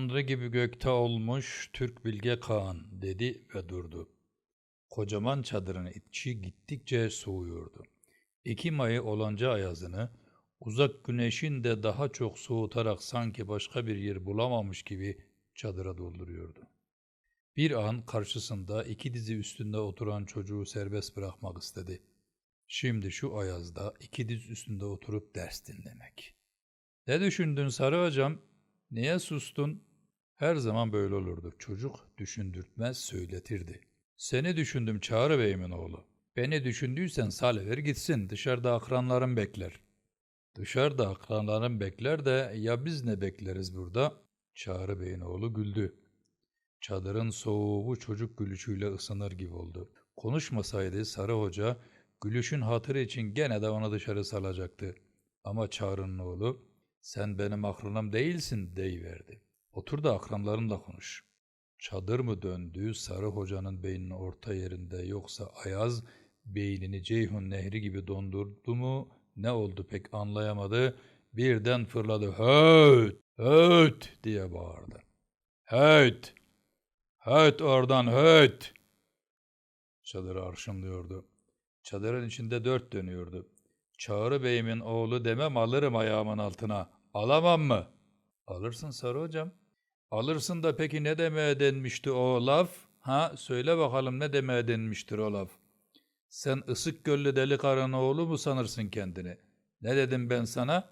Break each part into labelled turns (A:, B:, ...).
A: Tanrı gibi gökte olmuş Türk Bilge Kağan dedi ve durdu. Kocaman çadırın içi gittikçe soğuyordu. Ekim ayı olanca ayazını uzak güneşin de daha çok soğutarak sanki başka bir yer bulamamış gibi çadıra dolduruyordu. Bir an karşısında iki dizi üstünde oturan çocuğu serbest bırakmak istedi. Şimdi şu ayazda iki diz üstünde oturup ders dinlemek. Ne düşündün Sarı hocam? Niye sustun? Her zaman böyle olurdu. Çocuk düşündürtmez söyletirdi. Seni düşündüm Çağrı Bey'imin oğlu. Beni düşündüysen salıver gitsin. Dışarıda akranlarım bekler. Dışarıda akranlarım bekler de ya biz ne bekleriz burada? Çağrı Bey'in oğlu güldü. Çadırın soğuğu çocuk gülüşüyle ısınır gibi oldu. Konuşmasaydı Sarı Hoca gülüşün hatırı için gene de onu dışarı salacaktı. Ama Çağrı'nın oğlu sen benim akranım değilsin deyiverdi. Otur da akranlarınla konuş. Çadır mı döndü Sarı Hoca'nın beyninin orta yerinde yoksa Ayaz beynini Ceyhun Nehri gibi dondurdu mu ne oldu pek anlayamadı. Birden fırladı. Höt! Höt! diye bağırdı. Höt! Höt oradan höt! Çadırı arşınlıyordu. Çadırın içinde dört dönüyordu. Çağrı Bey'imin oğlu demem alırım ayağımın altına. Alamam mı? Alırsın Sarı hocam. Alırsın da peki ne demeye denmişti o laf? Ha söyle bakalım ne demeye denmiştir o laf? Sen ısık göllü deli karın oğlu mu sanırsın kendini? Ne dedim ben sana?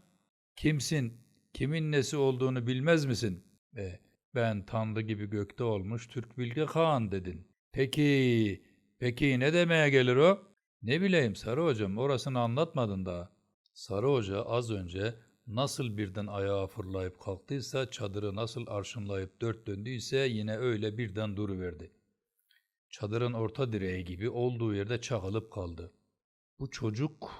A: Kimsin? Kimin nesi olduğunu bilmez misin? E, ben Tanrı gibi gökte olmuş Türk Bilge Kağan dedin. Peki, peki ne demeye gelir o? Ne bileyim Sarı hocam orasını anlatmadın daha. Sarı hoca az önce nasıl birden ayağa fırlayıp kalktıysa çadırı nasıl arşınlayıp dört döndüyse yine öyle birden duruverdi. Çadırın orta direği gibi olduğu yerde çakılıp kaldı. Bu çocuk,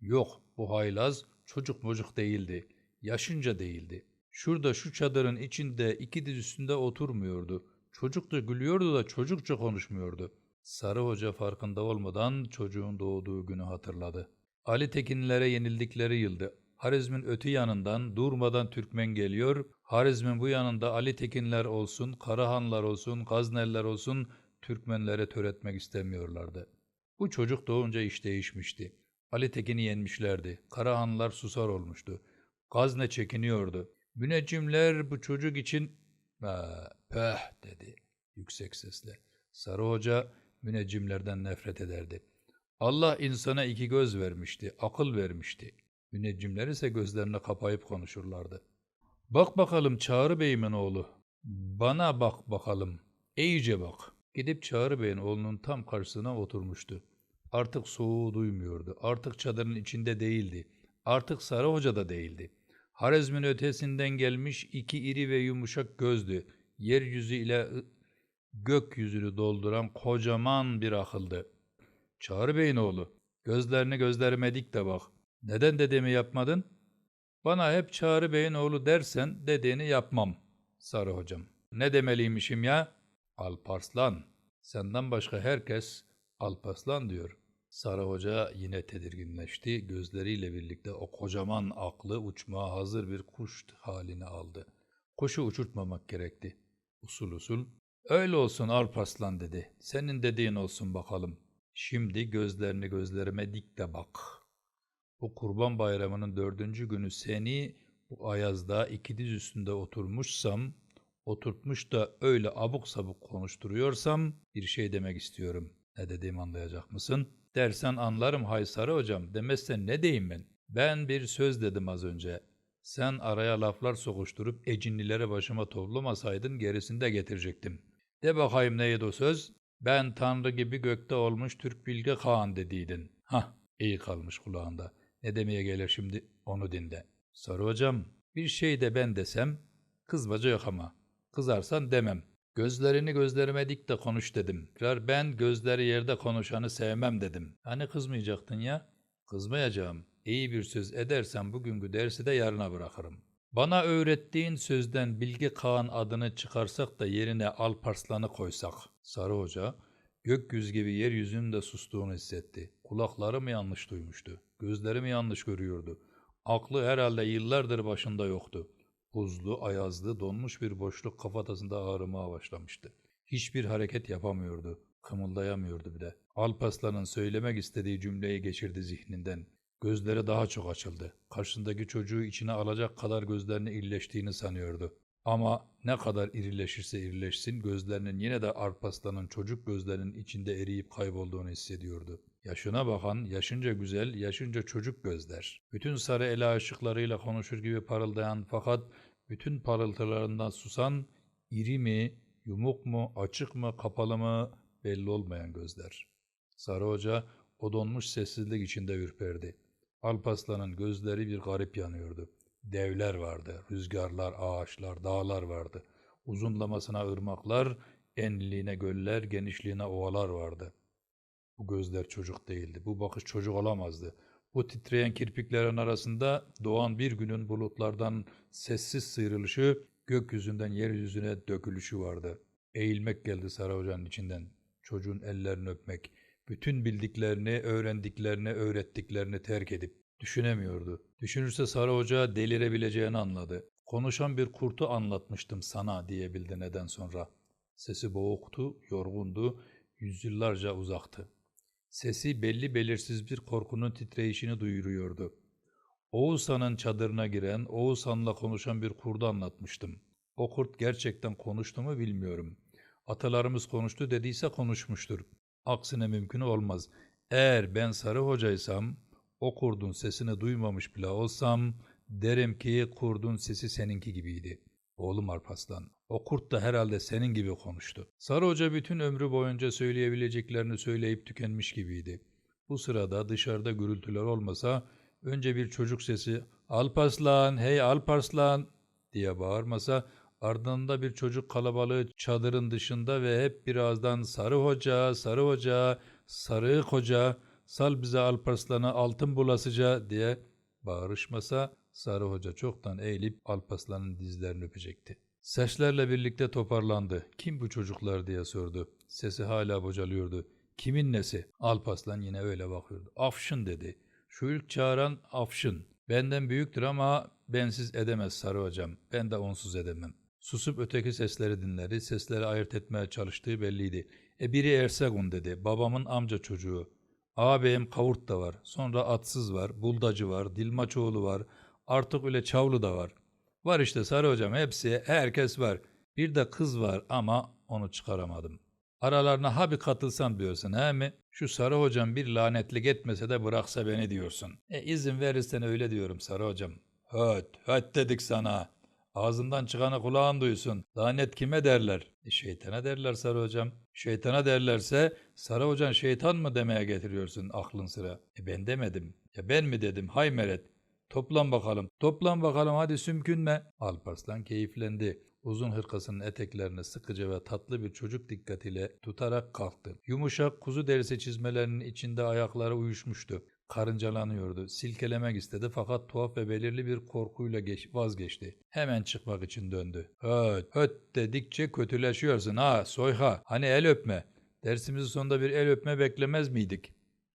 A: yok bu haylaz çocuk mocuk değildi, yaşınca değildi. Şurada şu çadırın içinde iki diz üstünde oturmuyordu. Çocuk gülüyordu da çocukça konuşmuyordu. Sarı Hoca farkında olmadan çocuğun doğduğu günü hatırladı. Ali Tekinlere yenildikleri yıldı. Harizm'in öte yanından durmadan Türkmen geliyor. Harizm'in bu yanında Ali Tekinler olsun, Karahanlar olsun, Gazneliler olsun Türkmenlere töretmek istemiyorlardı. Bu çocuk doğunca iş değişmişti. Ali Tekin'i yenmişlerdi. Karahanlar susar olmuştu. Gazne çekiniyordu. Müneccimler bu çocuk için peh dedi yüksek sesle. Sarı Hoca müneccimlerden nefret ederdi. Allah insana iki göz vermişti, akıl vermişti. Müneccimler ise gözlerini kapayıp konuşurlardı. Bak bakalım Çağrı Bey'imin oğlu. Bana bak bakalım. İyice bak. Gidip Çağrı Bey'in oğlunun tam karşısına oturmuştu. Artık soğuğu duymuyordu. Artık çadırın içinde değildi. Artık Sarı Hoca da değildi. Harezmin ötesinden gelmiş iki iri ve yumuşak gözlü, yeryüzü ile gökyüzünü dolduran kocaman bir akıldı. Çağrı Bey'in oğlu, gözlerini gözlerime dik de bak. Neden dedemi yapmadın? Bana hep Çağrı Bey'in oğlu dersen dediğini yapmam, Sarı hocam. Ne demeliymişim ya? Alparslan. Senden başka herkes Alparslan diyor. Sarı Hoca yine tedirginleşti. Gözleriyle birlikte o kocaman aklı uçmaya hazır bir kuş halini aldı. Kuşu uçurtmamak gerekti. Usul usul Öyle olsun Alparslan dedi. Senin dediğin olsun bakalım. Şimdi gözlerini gözlerime dik de bak. Bu kurban bayramının dördüncü günü seni bu ayazda iki diz üstünde oturmuşsam, oturtmuş da öyle abuk sabuk konuşturuyorsam bir şey demek istiyorum. Ne dediğimi anlayacak mısın? Dersen anlarım Haysarı hocam. Demezsen ne diyeyim ben? Ben bir söz dedim az önce. Sen araya laflar sokuşturup ecinlilere başıma toplamasaydın gerisini de getirecektim. De bakayım neydi o söz? Ben Tanrı gibi gökte olmuş Türk Bilge Kağan dediydin. Hah, iyi kalmış kulağında. Ne demeye gelir şimdi onu dinle. Sarı hocam, bir şey de ben desem, kızmaca yok ama. Kızarsan demem. Gözlerini gözlerime dik de konuş dedim. Tekrar ben gözleri yerde konuşanı sevmem dedim. Hani kızmayacaktın ya? Kızmayacağım. İyi bir söz edersen bugünkü dersi de yarına bırakırım. Bana öğrettiğin sözden Bilge Kağan adını çıkarsak da yerine Alparslan'ı koysak. Sarı Hoca, gökyüzü gibi yeryüzünün de sustuğunu hissetti. Kulakları mı yanlış duymuştu? Gözleri mi yanlış görüyordu? Aklı herhalde yıllardır başında yoktu. Buzlu, ayazlı, donmuş bir boşluk kafatasında ağrımaya başlamıştı. Hiçbir hareket yapamıyordu. Kımıldayamıyordu bile. Alpaslan'ın söylemek istediği cümleyi geçirdi zihninden. Gözleri daha çok açıldı. Karşısındaki çocuğu içine alacak kadar gözlerini irileştiğini sanıyordu. Ama ne kadar irileşirse irileşsin gözlerinin yine de Alpaslan'ın çocuk gözlerinin içinde eriyip kaybolduğunu hissediyordu. Yaşına bakan, yaşınca güzel, yaşınca çocuk gözler. Bütün sarı ela ışıklarıyla konuşur gibi parıldayan fakat bütün parıltılarından susan, iri mi, yumuk mu, açık mı, kapalı mı belli olmayan gözler. Sarı Hoca o donmuş sessizlik içinde ürperdi. Alpaslan'ın gözleri bir garip yanıyordu. Devler vardı, rüzgarlar, ağaçlar, dağlar vardı. Uzunlamasına ırmaklar, enliliğine göller, genişliğine ovalar vardı. Bu gözler çocuk değildi. Bu bakış çocuk olamazdı. Bu titreyen kirpiklerin arasında doğan bir günün bulutlardan sessiz sıyrılışı, gökyüzünden yeryüzüne dökülüşü vardı. Eğilmek geldi Sarı Hoca'nın içinden. Çocuğun ellerini öpmek, bütün bildiklerini, öğrendiklerini, öğrettiklerini terk edip düşünemiyordu. Düşünürse Sarı Hoca delirebileceğini anladı. Konuşan bir kurtu anlatmıştım sana diyebildi neden sonra. Sesi boğuktu, yorgundu, yüzyıllarca uzaktı. Sesi belli belirsiz bir korkunun titreyişini duyuruyordu. Oğuzhan'ın çadırına giren, Oğuzhan'la konuşan bir kurdu anlatmıştım. O kurt gerçekten konuştu mu bilmiyorum. Atalarımız konuştu dediyse konuşmuştur. Aksine mümkün olmaz. Eğer ben sarı hocaysam, o kurdun sesini duymamış bile olsam, derim ki kurdun sesi seninki gibiydi. Oğlum Arpaslan, o kurt da herhalde senin gibi konuştu. Sarı Hoca bütün ömrü boyunca söyleyebileceklerini söyleyip tükenmiş gibiydi. Bu sırada dışarıda gürültüler olmasa önce bir çocuk sesi Alparslan, hey Alparslan diye bağırmasa ardında bir çocuk kalabalığı çadırın dışında ve hep birazdan Sarı Hoca, Sarı Hoca, Sarı Hoca, sal bize Alparslan'a altın bulasıca diye bağırışmasa Sarı Hoca çoktan eğilip Alparslan'ın dizlerini öpecekti. Seslerle birlikte toparlandı. Kim bu çocuklar diye sordu. Sesi hala bocalıyordu. Kimin nesi? Alpaslan yine öyle bakıyordu. Afşın dedi. Şu ilk çağıran Afşın. Benden büyüktür ama bensiz edemez Sarı Hocam. Ben de onsuz edemem. Susup öteki sesleri dinledi. Sesleri ayırt etmeye çalıştığı belliydi. E biri Ersegun dedi. Babamın amca çocuğu. Ağabeyim Kavurt da var. Sonra Atsız var. Buldacı var. Dilmaçoğlu var. Artık öyle Çavlu da var. Var işte Sarı Hocam hepsi, herkes var. Bir de kız var ama onu çıkaramadım. Aralarına ha bir katılsam diyorsun he mi? Şu Sarı Hocam bir lanetlik etmese de bıraksa beni diyorsun. E izin verirsen öyle diyorum Sarı Hocam. Höt, höt dedik sana. Ağzından çıkanı kulağın duysun. Lanet kime derler? E şeytana derler Sarı Hocam. Şeytana derlerse Sarı Hocan şeytan mı demeye getiriyorsun aklın sıra? E ben demedim. Ya ben mi dedim? Hay meret. Toplan bakalım. Toplan bakalım hadi sümkünme. Alparslan keyiflendi. Uzun hırkasının eteklerini sıkıca ve tatlı bir çocuk dikkatiyle tutarak kalktı. Yumuşak kuzu derisi çizmelerinin içinde ayakları uyuşmuştu. Karıncalanıyordu. Silkelemek istedi fakat tuhaf ve belirli bir korkuyla geç, vazgeçti. Hemen çıkmak için döndü. Höt, höt dedikçe kötüleşiyorsun ha soyha. Hani el öpme. Dersimizin sonunda bir el öpme beklemez miydik?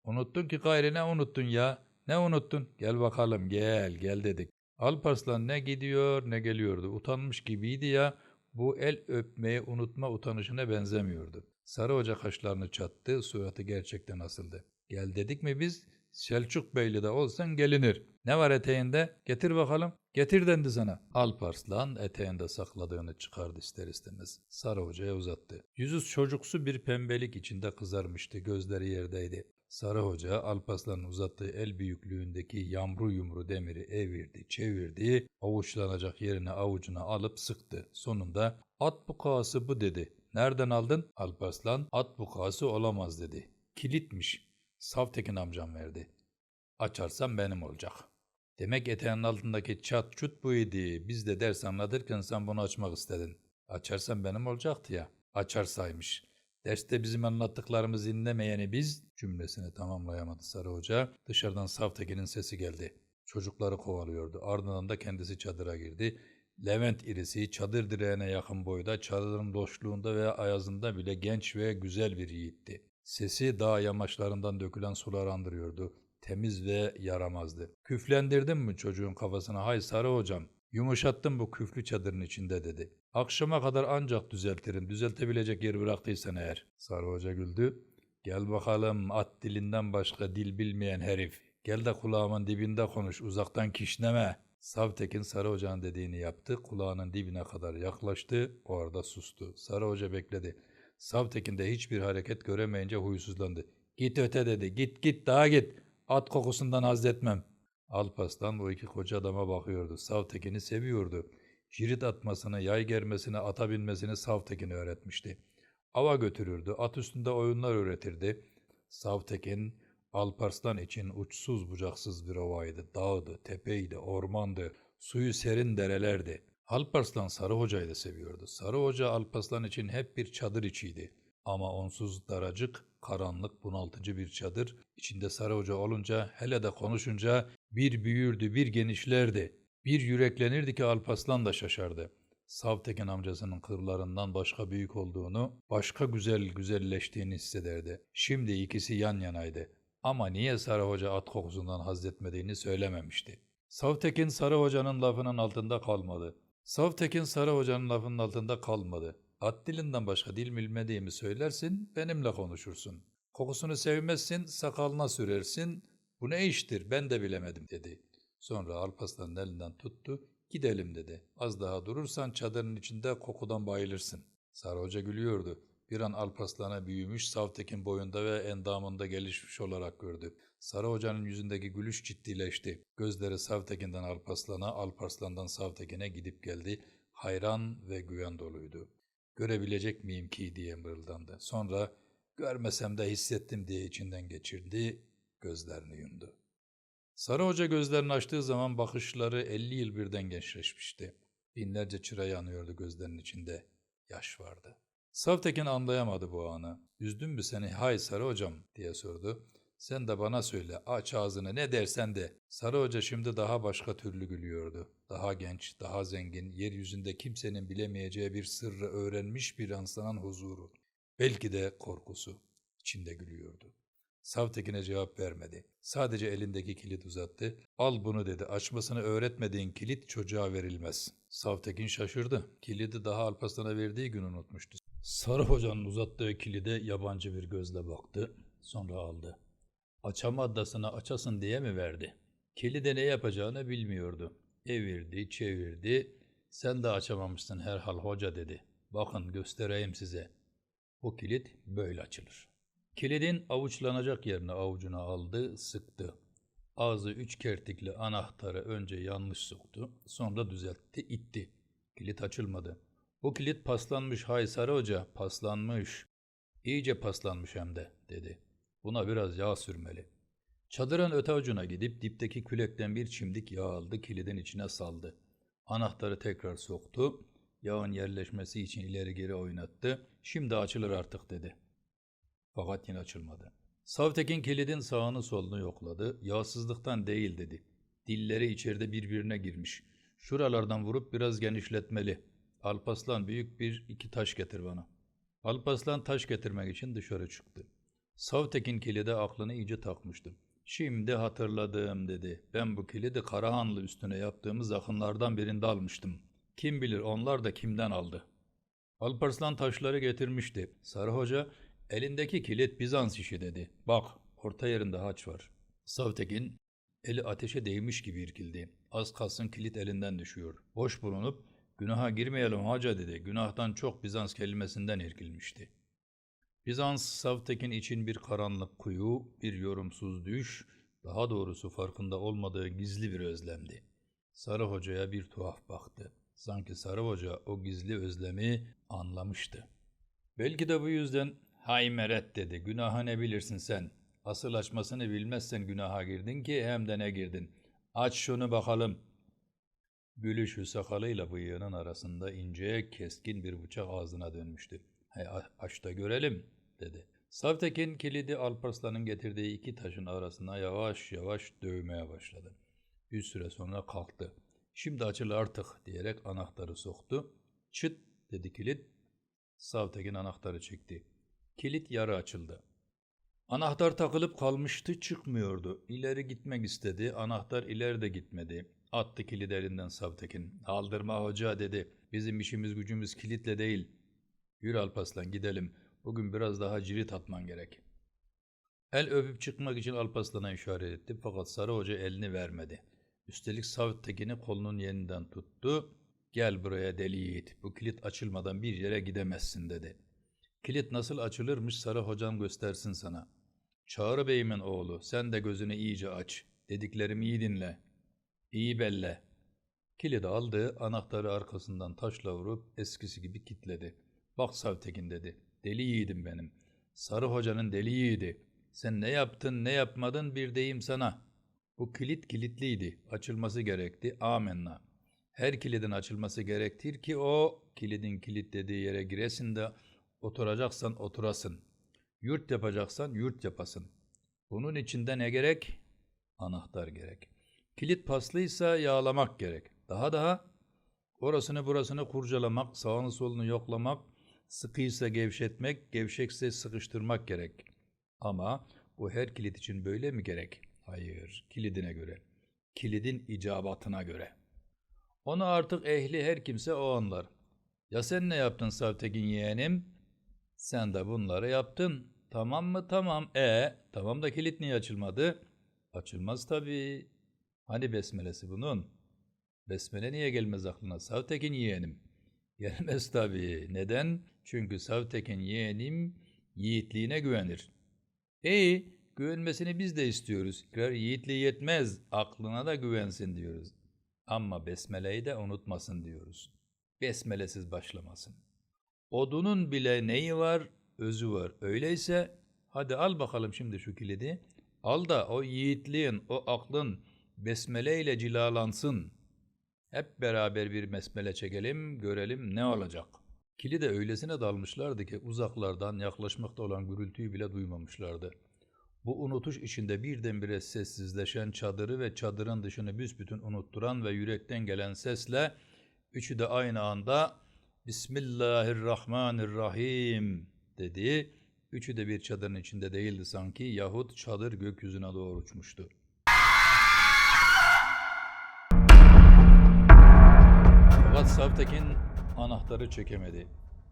A: Unuttun ki gayri ne unuttun ya? Ne unuttun? Gel bakalım gel gel dedik. Alparslan ne gidiyor ne geliyordu. Utanmış gibiydi ya. Bu el öpmeyi unutma utanışına benzemiyordu. Sarı Hoca kaşlarını çattı. Suratı gerçekten asıldı. Gel dedik mi biz? Selçuk Beyli de olsan gelinir. Ne var eteğinde? Getir bakalım. Getir dendi sana. Alparslan eteğinde sakladığını çıkardı ister istemez. Sarı Hoca'ya uzattı. Yüzü çocuksu bir pembelik içinde kızarmıştı. Gözleri yerdeydi. Sarı Hoca Alparslan'ın uzattığı el büyüklüğündeki yamru yumru demiri evirdi, çevirdi, avuçlanacak yerine avucuna alıp sıktı. Sonunda at bukası bu dedi. Nereden aldın? Alparslan at bukası olamaz dedi. Kilitmiş. Savtekin amcam verdi. Açarsam benim olacak. Demek eteğinin altındaki çat çut buydu. Biz de ders anlatırken sen bunu açmak istedin. Açarsam benim olacaktı ya. Açarsaymış. Derste bizim anlattıklarımızı dinlemeyeni biz cümlesini tamamlayamadı Sarı Hoca. Dışarıdan Savtekin'in sesi geldi. Çocukları kovalıyordu. Ardından da kendisi çadıra girdi. Levent irisi çadır direğine yakın boyda, çadırın loşluğunda ve ayazında bile genç ve güzel bir yiğitti. Sesi dağ yamaçlarından dökülen sular andırıyordu. Temiz ve yaramazdı. Küflendirdin mi çocuğun kafasına hay sarı hocam? Yumuşattım bu küflü çadırın içinde dedi. Akşama kadar ancak düzeltirim. Düzeltebilecek yer bıraktıysan eğer. Sarı Hoca güldü. Gel bakalım at dilinden başka dil bilmeyen herif. Gel de kulağımın dibinde konuş uzaktan kişneme. Savtekin Sarı Hoca'nın dediğini yaptı. Kulağının dibine kadar yaklaştı. Orada sustu. Sarı Hoca bekledi. Savtekin de hiçbir hareket göremeyince huysuzlandı. Git öte dedi. Git git daha git. At kokusundan haz etmem. Alpaslan bu iki koca adama bakıyordu. Savtekin'i seviyordu. Cirit atmasını, yay germesini, ata binmesini Savtekin öğretmişti. Ava götürürdü, at üstünde oyunlar öğretirdi. Savtekin, Alparslan için uçsuz bucaksız bir ovaydı. Dağdı, tepeydi, ormandı, suyu serin derelerdi. Alparslan Sarı Hoca'yı da seviyordu. Sarı Hoca Alparslan için hep bir çadır içiydi. Ama onsuz daracık, karanlık, bunaltıcı bir çadır. İçinde Sarı Hoca olunca, hele de konuşunca bir büyürdü, bir genişlerdi. Bir yüreklenirdi ki Alparslan da şaşardı. Savtekin amcasının kırlarından başka büyük olduğunu, başka güzel güzelleştiğini hissederdi. Şimdi ikisi yan yanaydı. Ama niye Sarı Hoca at kokusundan haz etmediğini söylememişti. Savtekin Sarı Hoca'nın lafının altında kalmadı. Savtekin Sarı Hoca'nın lafının altında kalmadı. At dilinden başka dil bilmediğimi söylersin, benimle konuşursun. Kokusunu sevmezsin, sakalına sürersin. Bu ne iştir, ben de bilemedim dedi. Sonra Alparslan'ın elinden tuttu, gidelim dedi. Az daha durursan çadırın içinde kokudan bayılırsın. Sarı Hoca gülüyordu. Bir an Alparslan'a büyümüş, Savtekin boyunda ve endamında gelişmiş olarak gördü. Sarı Hoca'nın yüzündeki gülüş ciddileşti. Gözleri Savtekin'den Alparslan'a, Alparslan'dan Savtekin'e gidip geldi. Hayran ve güven doluydu. Görebilecek miyim ki diye mırıldandı. Sonra görmesem de hissettim diye içinden geçirdi, gözlerini yumdu. Sarı Hoca gözlerini açtığı zaman bakışları 50 yıl birden gençleşmişti. Binlerce çıra yanıyordu gözlerinin içinde. Yaş vardı. Savtekin anlayamadı bu anı. Üzdün mü seni hay Sarı Hocam diye sordu. Sen de bana söyle aç ağzını ne dersen de. Sarı Hoca şimdi daha başka türlü gülüyordu. Daha genç, daha zengin, yeryüzünde kimsenin bilemeyeceği bir sırrı öğrenmiş bir anslanan huzuru. Belki de korkusu. içinde gülüyordu. Savtekin'e cevap vermedi. Sadece elindeki kilit uzattı. Al bunu dedi. Açmasını öğretmediğin kilit çocuğa verilmez. Savtekin şaşırdı. Kilidi daha Alparslan'a verdiği gün unutmuştu. Sarı hocanın uzattığı kilide yabancı bir gözle baktı. Sonra aldı. Açamaddasına açasın diye mi verdi? Kilide ne yapacağını bilmiyordu. Evirdi, çevirdi. Sen de açamamışsın herhal hoca dedi. Bakın göstereyim size. Bu kilit böyle açılır. Kilidin avuçlanacak yerine avucuna aldı, sıktı. Ağzı üç kertikli anahtarı önce yanlış soktu, sonra düzeltti, itti. Kilit açılmadı. Bu kilit paslanmış hay Sarı Hoca, paslanmış. İyice paslanmış hem de, dedi. Buna biraz yağ sürmeli. Çadırın öte ucuna gidip dipteki külekten bir çimdik yağ aldı, kilidin içine saldı. Anahtarı tekrar soktu, yağın yerleşmesi için ileri geri oynattı. Şimdi açılır artık dedi. Fakat yine açılmadı. Savtekin kilidin sağını solunu yokladı. Yağsızlıktan değil dedi. Dilleri içeride birbirine girmiş. Şuralardan vurup biraz genişletmeli. Alpaslan büyük bir iki taş getir bana. Alpaslan taş getirmek için dışarı çıktı. Savtekin kilide aklını iyice takmıştı. Şimdi hatırladım dedi. Ben bu kilidi Karahanlı üstüne yaptığımız akınlardan birinde almıştım. Kim bilir onlar da kimden aldı. Alparslan taşları getirmişti. Sarı Hoca elindeki kilit Bizans işi dedi. Bak orta yerinde haç var. Savtekin eli ateşe değmiş gibi irkildi. Az kalsın kilit elinden düşüyor. Boş bulunup günaha girmeyelim hoca dedi. Günahtan çok Bizans kelimesinden irkilmişti. Bizans Savtekin için bir karanlık kuyu, bir yorumsuz düş, daha doğrusu farkında olmadığı gizli bir özlemdi. Sarı Hoca'ya bir tuhaf baktı. Sanki Sarı Hoca o gizli özlemi anlamıştı. Belki de bu yüzden hay meret dedi. Günaha ne bilirsin sen? Asıl açmasını bilmezsen günaha girdin ki hem de ne girdin. Aç şunu bakalım. Gülüşü sakalıyla bıyığının arasında ince, keskin bir bıçak ağzına dönmüştü. He, aç da görelim dedi. Savtekin kilidi Alparslan'ın getirdiği iki taşın arasına yavaş yavaş dövmeye başladı. Bir süre sonra kalktı. Şimdi açıl artık diyerek anahtarı soktu. Çıt dedi kilit. Savtekin anahtarı çekti. Kilit yarı açıldı. Anahtar takılıp kalmıştı çıkmıyordu. İleri gitmek istedi. Anahtar ileri de gitmedi. Attı kilidi elinden Savtekin. Aldırma hoca dedi. Bizim işimiz gücümüz kilitle değil. Yürü Alpaslan gidelim. Bugün biraz daha cirit atman gerek. El öpüp çıkmak için Alpaslan'a işaret etti fakat Sarı Hoca elini vermedi. Üstelik Savtekin'i kolunun yeniden tuttu. Gel buraya deli yiğit. Bu kilit açılmadan bir yere gidemezsin dedi. Kilit nasıl açılırmış Sarı Hocam göstersin sana. Çağrı Bey'imin oğlu sen de gözünü iyice aç. Dediklerimi iyi dinle. İyi belle. Kilidi aldı, anahtarı arkasından taşla vurup eskisi gibi kitledi. Bak Savtekin dedi. Deli yiğidim benim. Sarı hocanın deli yiğidi. Sen ne yaptın ne yapmadın bir deyim sana. Bu kilit kilitliydi. Açılması gerekti. Amenna. Her kilidin açılması gerektir ki o kilidin kilitlediği yere giresin de oturacaksan oturasın. Yurt yapacaksan yurt yapasın. Bunun içinde ne gerek? Anahtar gerek. Kilit paslıysa yağlamak gerek. Daha daha orasını burasını kurcalamak, sağını solunu yoklamak, sıkıysa gevşetmek, gevşekse sıkıştırmak gerek. Ama bu her kilit için böyle mi gerek? Hayır, kilidine göre. Kilidin icabatına göre. Onu artık ehli her kimse o anlar. Ya sen ne yaptın Savtekin yeğenim? Sen de bunları yaptın. Tamam mı? Tamam. E tamam da kilit niye açılmadı? Açılmaz tabii. Hani besmelesi bunun? Besmele niye gelmez aklına? Savtekin yeğenim. Gelmez tabii. Neden? Çünkü Savtekin yeğenim yiğitliğine güvenir. İyi, güvenmesini biz de istiyoruz. Kırar yiğitliği yetmez, aklına da güvensin diyoruz. Ama besmeleyi de unutmasın diyoruz. Besmelesiz başlamasın. Odunun bile neyi var? Özü var. Öyleyse hadi al bakalım şimdi şu kilidi. Al da o yiğitliğin, o aklın besmele ile cilalansın. Hep beraber bir besmele çekelim, görelim ne olacak. Kilide öylesine dalmışlardı ki uzaklardan yaklaşmakta olan gürültüyü bile duymamışlardı. Bu unutuş içinde birdenbire sessizleşen çadırı ve çadırın dışını büsbütün unutturan ve yürekten gelen sesle üçü de aynı anda Bismillahirrahmanirrahim dedi. Üçü de bir çadırın içinde değildi sanki yahut çadır gökyüzüne doğru uçmuştu. Fakat Savtekin anahtarı çekemedi.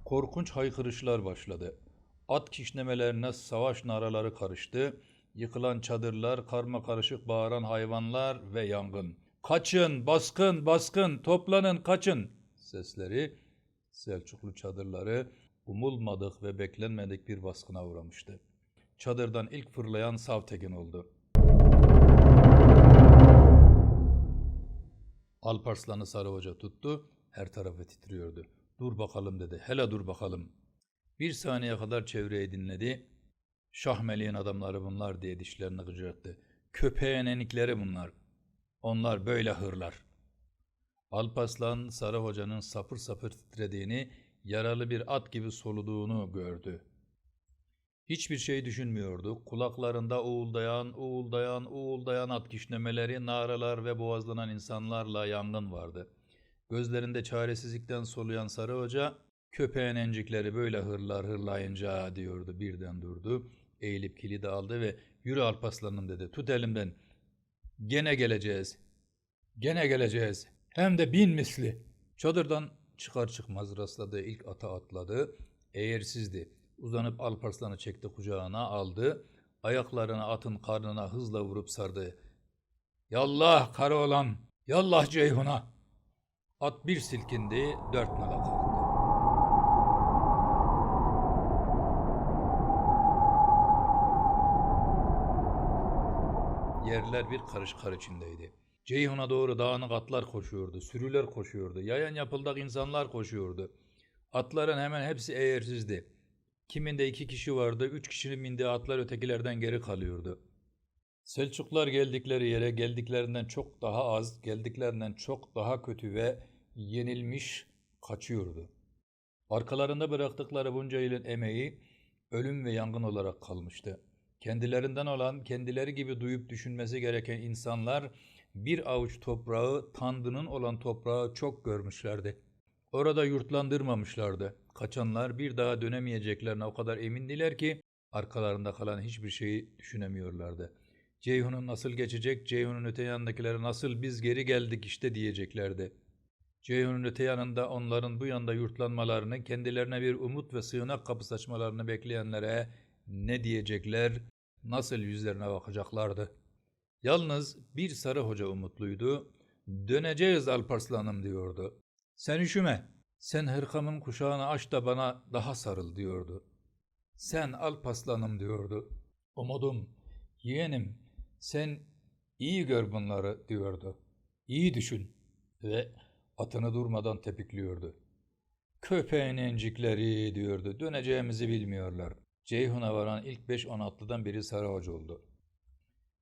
A: Korkunç haykırışlar başladı. At kişnemelerine savaş naraları karıştı. Yıkılan çadırlar, karma karışık bağıran hayvanlar ve yangın. Kaçın, baskın, baskın, toplanın, kaçın sesleri Selçuklu çadırları umulmadık ve beklenmedik bir baskına uğramıştı. Çadırdan ilk fırlayan Savtekin oldu. Alparslan'ı Sarı Hoca tuttu, her tarafı titriyordu. Dur bakalım dedi, hele dur bakalım. Bir saniye kadar çevreyi dinledi. Şahmeli'nin adamları bunlar diye dişlerini gıcırttı. Köpeğin enikleri bunlar. Onlar böyle hırlar. Alpaslan Sarı Hoca'nın sapır sapır titrediğini, yaralı bir at gibi soluduğunu gördü. Hiçbir şey düşünmüyordu. Kulaklarında uğuldayan, uğuldayan, uğuldayan at kişnemeleri, naralar ve boğazlanan insanlarla yangın vardı. Gözlerinde çaresizlikten soluyan Sarı Hoca, köpeğin encikleri böyle hırlar hırlayınca diyordu. Birden durdu, eğilip kilidi aldı ve yürü Alpaslanım dedi. Tut elimden. Gene geleceğiz. Gene geleceğiz. Hem de bin misli. Çadırdan çıkar çıkmaz rastladığı ilk ata atladı. Eğersizdi. Uzanıp Alparslan'ı çekti kucağına aldı. Ayaklarını atın karnına hızla vurup sardı. Yallah kara olan, yallah Ceyhun'a. At bir silkindi, dört nala kalktı. Yerler bir karış kar içindeydi. Ceyhun'a doğru dağınık atlar koşuyordu, sürüler koşuyordu, yayan yapıldak insanlar koşuyordu. Atların hemen hepsi eğersizdi. Kiminde iki kişi vardı, üç kişinin bindiği atlar ötekilerden geri kalıyordu. Selçuklar geldikleri yere geldiklerinden çok daha az, geldiklerinden çok daha kötü ve yenilmiş kaçıyordu. Arkalarında bıraktıkları bunca yılın emeği ölüm ve yangın olarak kalmıştı. Kendilerinden olan, kendileri gibi duyup düşünmesi gereken insanlar bir avuç toprağı, Tanrı'nın olan toprağı çok görmüşlerdi. Orada yurtlandırmamışlardı. Kaçanlar bir daha dönemeyeceklerine o kadar emindiler ki arkalarında kalan hiçbir şeyi düşünemiyorlardı. Ceyhun'un nasıl geçecek, Ceyhun'un öte yanındakilere nasıl biz geri geldik işte diyeceklerdi. Ceyhun'un öte yanında onların bu yanda yurtlanmalarını, kendilerine bir umut ve sığınak kapısı açmalarını bekleyenlere ne diyecekler, nasıl yüzlerine bakacaklardı. Yalnız bir sarı hoca umutluydu. Döneceğiz Alparslan'ım diyordu. Sen üşüme. Sen hırkamın kuşağını aç da bana daha sarıl diyordu. Sen Alparslan'ım diyordu. Umudum, yeğenim, sen iyi gör bunları diyordu. İyi düşün. Ve atını durmadan tepikliyordu. Köpeğin encikleri diyordu. Döneceğimizi bilmiyorlar. Ceyhun'a varan ilk 5-10 atlıdan biri Sarı Hoca oldu.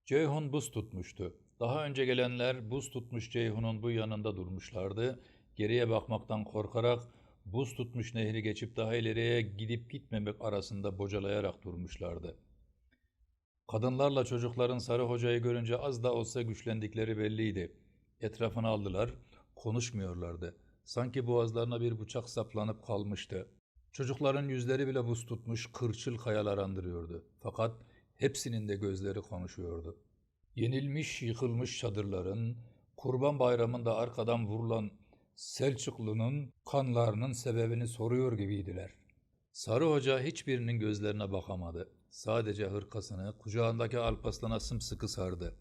A: Ceyhun buz tutmuştu. Daha önce gelenler buz tutmuş Ceyhun'un bu yanında durmuşlardı. Geriye bakmaktan korkarak buz tutmuş nehri geçip daha ileriye gidip gitmemek arasında bocalayarak durmuşlardı. Kadınlarla çocukların Sarı Hoca'yı görünce az da olsa güçlendikleri belliydi. Etrafına aldılar, konuşmuyorlardı. Sanki boğazlarına bir bıçak saplanıp kalmıştı. Çocukların yüzleri bile buz tutmuş kırçıl kayalar andırıyordu. Fakat hepsinin de gözleri konuşuyordu. Yenilmiş, yıkılmış çadırların, Kurban Bayramı'nda arkadan vurulan Selçuklu'nun kanlarının sebebini soruyor gibiydiler. Sarı Hoca hiçbirinin gözlerine bakamadı. Sadece hırkasını kucağındaki Alparslan'a sımsıkı sardı.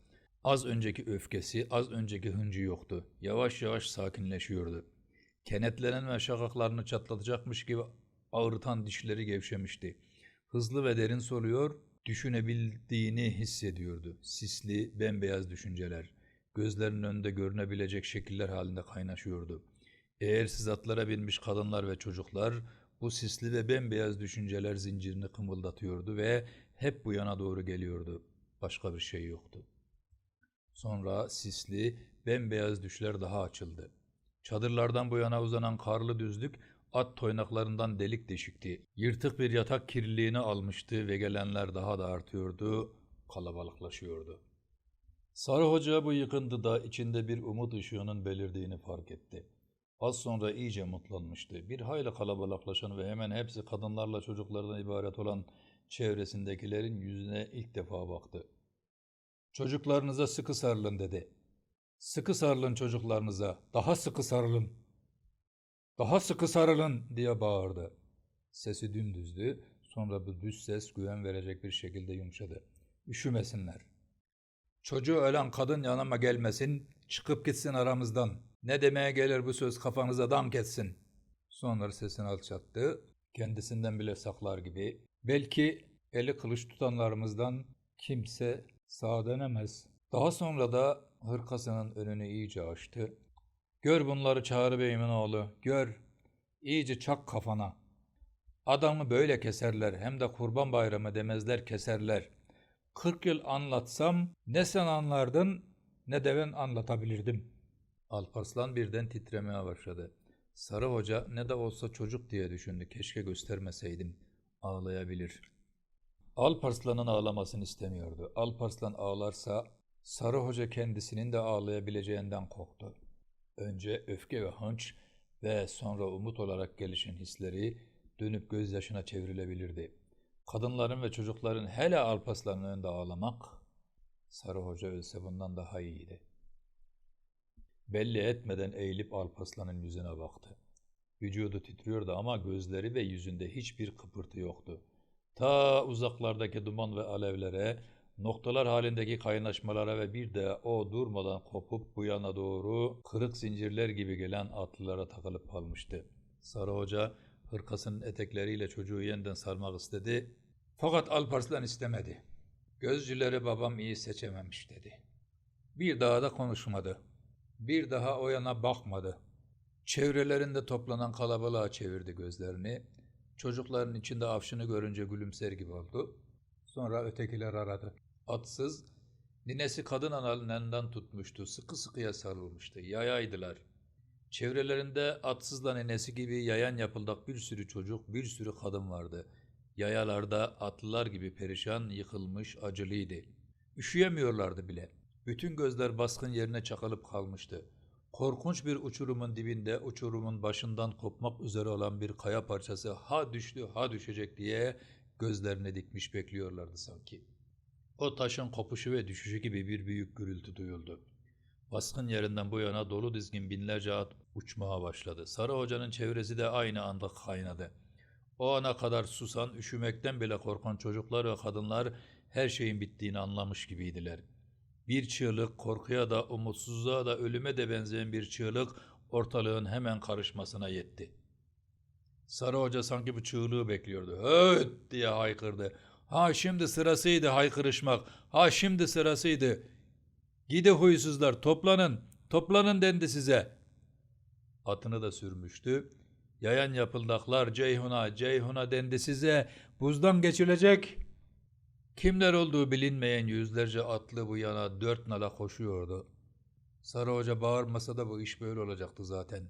A: Az önceki öfkesi, az önceki hıncı yoktu. Yavaş yavaş sakinleşiyordu. Kenetlenen ve şakaklarını çatlatacakmış gibi ağrıtan dişleri gevşemişti. Hızlı ve derin soluyor, düşünebildiğini hissediyordu. Sisli, bembeyaz düşünceler. Gözlerinin önünde görünebilecek şekiller halinde kaynaşıyordu. Eğersiz atlara binmiş kadınlar ve çocuklar bu sisli ve bembeyaz düşünceler zincirini kımıldatıyordu ve hep bu yana doğru geliyordu. Başka bir şey yoktu. Sonra sisli, bembeyaz düşler daha açıldı. Çadırlardan bu yana uzanan karlı düzlük at toynaklarından delik deşikti. Yırtık bir yatak kirliliğini almıştı ve gelenler daha da artıyordu, kalabalıklaşıyordu. Sarı Hoca bu yıkıntıda içinde bir umut ışığının belirdiğini fark etti. Az sonra iyice mutlanmıştı. Bir hayli kalabalıklaşan ve hemen hepsi kadınlarla çocuklardan ibaret olan çevresindekilerin yüzüne ilk defa baktı. Çocuklarınıza sıkı sarılın dedi. Sıkı sarılın çocuklarınıza, daha sıkı sarılın. Daha sıkı sarılın diye bağırdı. Sesi dümdüzdü, sonra bu düz ses güven verecek bir şekilde yumuşadı. Üşümesinler. Çocuğu ölen kadın yanıma gelmesin, çıkıp gitsin aramızdan. Ne demeye gelir bu söz kafanıza dank etsin. Sonra sesini alçattı, kendisinden bile saklar gibi. Belki eli kılıç tutanlarımızdan kimse sağ dönemez. Daha sonra da hırkasının önünü iyice açtı. Gör bunları Çağrı Bey'imin oğlu, gör. İyice çak kafana. Adamı böyle keserler, hem de kurban bayramı demezler keserler. Kırk yıl anlatsam ne sen anlardın ne de ben anlatabilirdim. Alparslan birden titremeye başladı. Sarı hoca ne de olsa çocuk diye düşündü. Keşke göstermeseydim. Ağlayabilir. Alparslan'ın ağlamasını istemiyordu. Alparslan ağlarsa Sarı Hoca kendisinin de ağlayabileceğinden korktu. Önce öfke ve hınç ve sonra umut olarak gelişen hisleri dönüp gözyaşına çevrilebilirdi. Kadınların ve çocukların hele Alparslan'ın önünde ağlamak, Sarı Hoca ölse bundan daha iyiydi. Belli etmeden eğilip Alparslan'ın yüzüne baktı. Vücudu titriyordu ama gözleri ve yüzünde hiçbir kıpırtı yoktu. Ta uzaklardaki duman ve alevlere, noktalar halindeki kaynaşmalara ve bir de o durmadan kopup bu yana doğru kırık zincirler gibi gelen atlılara takılıp kalmıştı. Sarı Hoca hırkasının etekleriyle çocuğu yeniden sarmak istedi. Fakat Alparslan istemedi. Gözcüleri babam iyi seçememiş dedi. Bir daha da konuşmadı. Bir daha o yana bakmadı. Çevrelerinde toplanan kalabalığa çevirdi gözlerini. Çocukların içinde avşını görünce gülümser gibi oldu. Sonra ötekiler aradı. Atsız, ninesi kadın analının elinden tutmuştu. Sıkı sıkıya sarılmıştı. Yayaydılar. Çevrelerinde atsızla ninesi gibi yayan yapıldak bir sürü çocuk, bir sürü kadın vardı. Yayalarda atlılar gibi perişan, yıkılmış, acılıydı. Üşüyemiyorlardı bile. Bütün gözler baskın yerine çakılıp kalmıştı. Korkunç bir uçurumun dibinde uçurumun başından kopmak üzere olan bir kaya parçası ha düştü ha düşecek diye gözlerini dikmiş bekliyorlardı sanki. O taşın kopuşu ve düşüşü gibi bir büyük gürültü duyuldu. Baskın yerinden bu yana dolu dizgin binlerce at uçmaya başladı. Sarı Hoca'nın çevresi de aynı anda kaynadı. O ana kadar susan, üşümekten bile korkan çocuklar ve kadınlar her şeyin bittiğini anlamış gibiydiler. Bir çığlık, korkuya da, umutsuzluğa da, ölüme de benzeyen bir çığlık ortalığın hemen karışmasına yetti. Sarı Hoca sanki bu çığlığı bekliyordu. Höt diye haykırdı. Ha şimdi sırasıydı haykırışmak. Ha şimdi sırasıydı. Gidi huysuzlar toplanın. Toplanın dendi size. Atını da sürmüştü. Yayan yapıldaklar Ceyhun'a, Ceyhun'a dendi size. Buzdan geçilecek. Kimler olduğu bilinmeyen yüzlerce atlı bu yana dört nala koşuyordu. Sarı Hoca bağırmasa da bu iş böyle olacaktı zaten.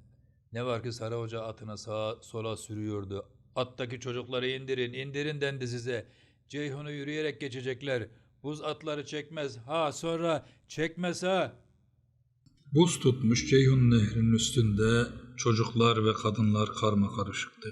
A: Ne var ki Sarı Hoca atını sağa sola sürüyordu. Attaki çocukları indirin, indirin dendi size. Ceyhun'u yürüyerek geçecekler. Buz atları çekmez. Ha sonra çekmez ha.
B: Buz tutmuş Ceyhun Nehri'nin üstünde çocuklar ve kadınlar karma karışıktı.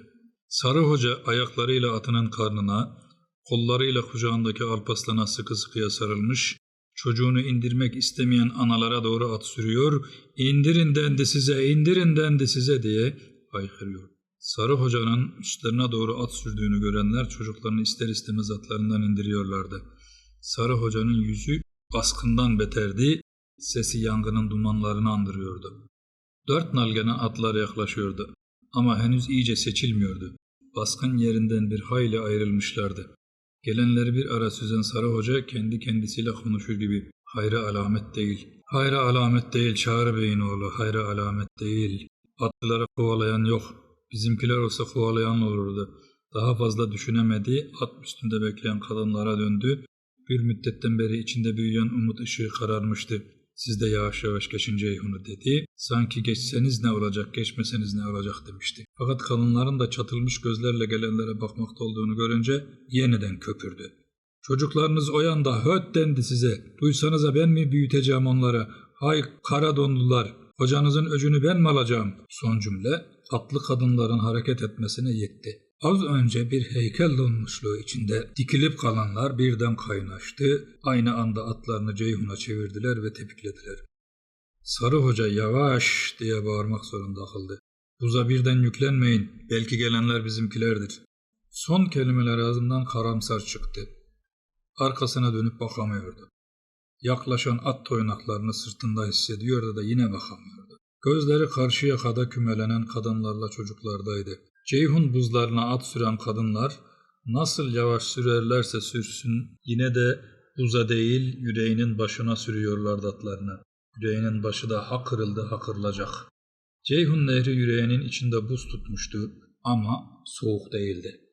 B: Sarı Hoca ayaklarıyla atının karnına, kollarıyla kucağındaki Alparslan'a sıkı sıkıya sarılmış, çocuğunu indirmek istemeyen analara doğru at sürüyor, indirin dendi size, indirin dendi size diye haykırıyor. Sarı Hoca'nın üstlerine doğru at sürdüğünü görenler çocuklarını ister istemez atlarından indiriyorlardı. Sarı Hoca'nın yüzü baskından beterdi, sesi yangının dumanlarını andırıyordu. Dört nalgene atlar yaklaşıyordu ama henüz iyice seçilmiyordu. Baskın yerinden bir hayli ayrılmışlardı. Gelenleri bir ara süzen Sarı Hoca kendi kendisiyle konuşur gibi hayra alamet değil. Hayra alamet değil Çağrı Bey'in oğlu hayra alamet değil. Atlıları kovalayan yok. Bizimkiler olsa kovalayan olurdu. Daha fazla düşünemedi, at üstünde bekleyen kadınlara döndü. Bir müddetten beri içinde büyüyen umut ışığı kararmıştı. Siz de yavaş yavaş geçin Ceyhun'u dedi. Sanki geçseniz ne olacak, geçmeseniz ne olacak demişti. Fakat kadınların da çatılmış gözlerle gelenlere bakmakta olduğunu görünce yeniden köpürdü. Çocuklarınız o yanda höt dendi size. Duysanıza ben mi büyüteceğim onları? Hay kara donlular. Hocanızın öcünü ben mi alacağım? Son cümle atlı kadınların hareket etmesine yetti. Az önce bir heykel donmuşluğu içinde dikilip kalanlar birden kaynaştı. Aynı anda atlarını Ceyhun'a çevirdiler ve tepiklediler. Sarı Hoca yavaş diye bağırmak zorunda kaldı. Buza birden yüklenmeyin. Belki gelenler bizimkilerdir. Son kelimeler ağzından karamsar çıktı. Arkasına dönüp bakamıyordu. Yaklaşan at toynaklarını sırtında hissediyordu da yine bakamıyordu. Gözleri karşı yakada kümelenen kadınlarla çocuklardaydı. Ceyhun buzlarına at süren kadınlar nasıl yavaş sürerlerse sürsün yine de buza değil yüreğinin başına sürüyorlardı atlarını. Yüreğinin başı da ha kırıldı ha kırılacak. Ceyhun nehri yüreğinin içinde buz tutmuştu ama soğuk değildi.